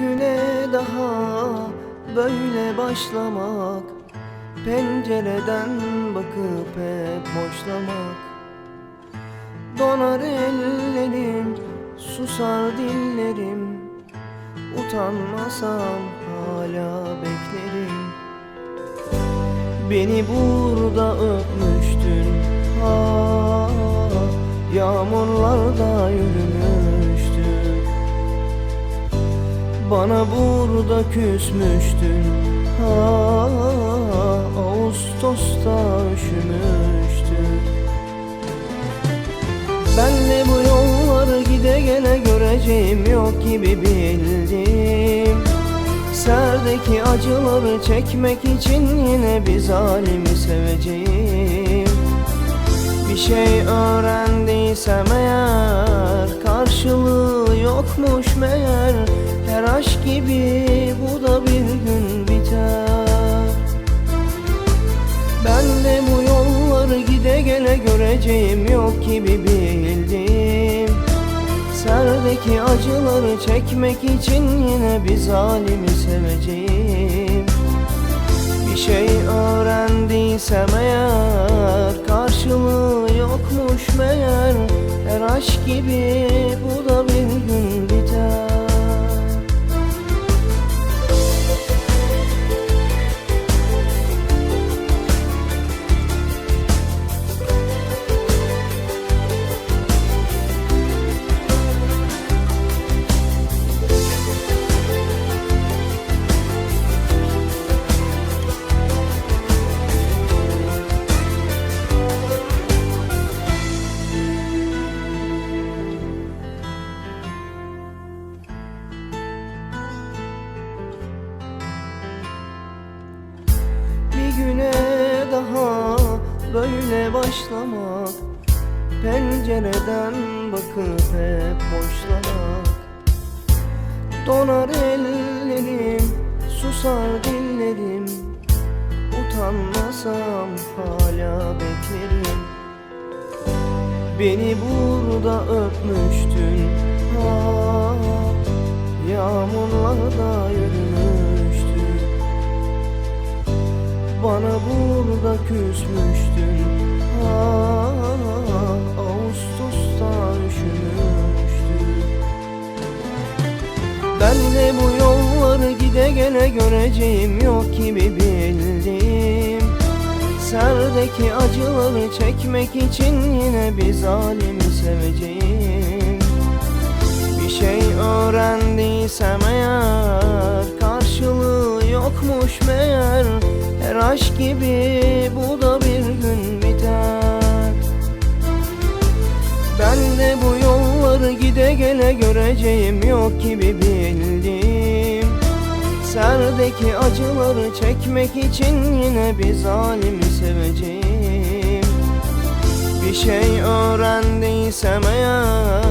güne daha böyle başlamak Pencereden bakıp hep boşlamak. Donar ellerim, susar dillerim Utanmasam hala beklerim. Beni burada öpmüştün ha Yağmurlarda yürümüştük Bana burada küsmüştün. Ha Ağustos'ta üşümüştük Benle bu yolları gide gele göreceğim yok gibi bildim. Serdeki acıları çekmek için yine bir zalimi seveceğim. Bir şey öğrendiysem eğer Karşılığı yokmuş meğer gibi bu da bir gün biter. Ben de bu yolları gide gele göreceğim yok gibi bildim. Serdeki acıları çekmek için yine bir zalimi seveceğim. Bir şey öğrendiysem eğer Karşılığı yokmuş meğer. Her aşk gibi bu da bir güne daha böyle başlamak Pencereden bakıp hep boşlamak. Donar ellerim, susar dillerim Utanmasam hala beklerim. Beni burada öpmüştün ha Yağmurlarda yürümüştük bana burada küsmüştün ha, Ağustos'ta üşümüştün Ben de bu yolları gide gele göreceğim yok gibi bildim Serdeki acıları çekmek için yine bir zalimi seveceğim. Bir şey öğrendiysem eğer Karşılığı yokmuş meğer aşk gibi bu da bir gün biter. Ben de bu yolları gide gele göreceğim yok gibi bildim Serdeki acıları çekmek için yine bir zalimi seveceğim. Bir şey öğrendiysem eğer